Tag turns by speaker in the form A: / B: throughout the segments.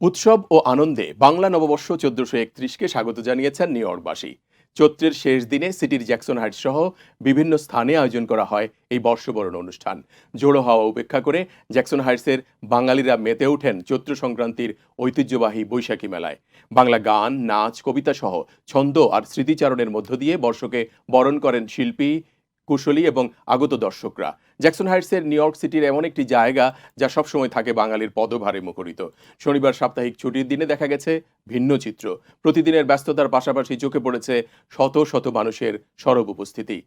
A: উৎসব ও আনন্দে বাংলা নববর্ষ চোদ্দশো একত্রিশকে স্বাগত জানিয়েছেন নিউ ইয়র্কবাসী। চৈত্রের শেষ দিনে সিটির জ্যাকসন হাইটস সহ বিভিন্ন স্থানে আয়োজন করা হয় এই বর্ষবরণ অনুষ্ঠান। জোড়ো হওয়া উপেক্ষা করে জ্যাকসন হাইটসের বাঙালিরা মেতে ওঠেন চৈত্র সংক্রান্তির ঐতিহ্যবাহী বৈশাখী মেলায়। বাংলা গান, নাচ, কবিতা সহ ছন্দ আর স্মৃতিচারণের মধ্য দিয়ে বর্ষকে বরণ করেন শিল্পী কুশলী এবং আগত দর্শকরা। জ্যাকসন হাইটসের নিউ ইয়র্ক সিটির এমন একটি জায়গা যা সবসময় থাকে বাঙালির পদভারে মুখরিত। শনিবার সাপ্তাহিক ছুটির দিনে দেখা গেছে ভিন্ন চিত্র। প্রতিদিনের ব্যস্ততার পাশাপাশি চোখে পড়েছে শত শত মানুষের সরব উপস্থিতি।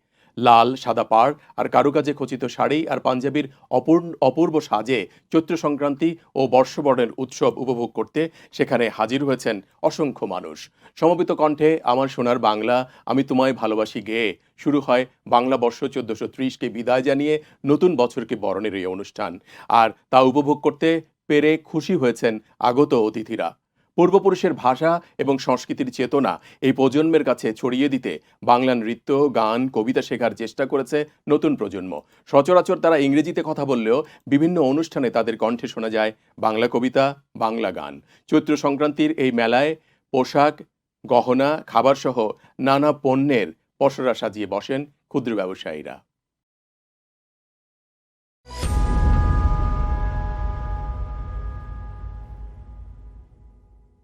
A: লাল, সাদা পাড় আর কারুকাজে খচিত শাড়ি আর পাঞ্জাবির অপূর্ণ, অপূর্ব সাজে চৈত্র সংক্রান্তি ও বর্ষবরণের উৎসব উপভোগ করতে সেখানে হাজির হয়েছেন অসংখ্য মানুষ। সমবেত কণ্ঠে আমার সোনার বাংলা, আমি তোমায় ভালোবাসি গেয়ে শুরু হয় বাংলা বর্ষ চোদ্দশো ত্রিশকে বিদায় জানিয়ে নতুন বছরকে বরণের এই অনুষ্ঠান। আর তা উপভোগ করতে পেরে খুশি হয়েছেন আগত অতিথিরা। পূর্বপুরুষের ভাষা এবং সংস্কৃতির চেতনা এই প্রজন্মের কাছে ছড়িয়ে দিতে বাংলা নৃত্য, গান, কবিতা শেখার চেষ্টা করেছে নতুন প্রজন্ম। সচরাচর তারা ইংরেজিতে কথা বললেও বিভিন্ন অনুষ্ঠানে তাদের কণ্ঠে শোনা যায় বাংলা কবিতা, বাংলা গান। চৈত্র সংক্রান্তির এই মেলায় পোশাক, গহনা, খাবারসহ নানা পণ্যের পসরা সাজিয়ে বসেন ক্ষুদ্র ব্যবসায়ীরা।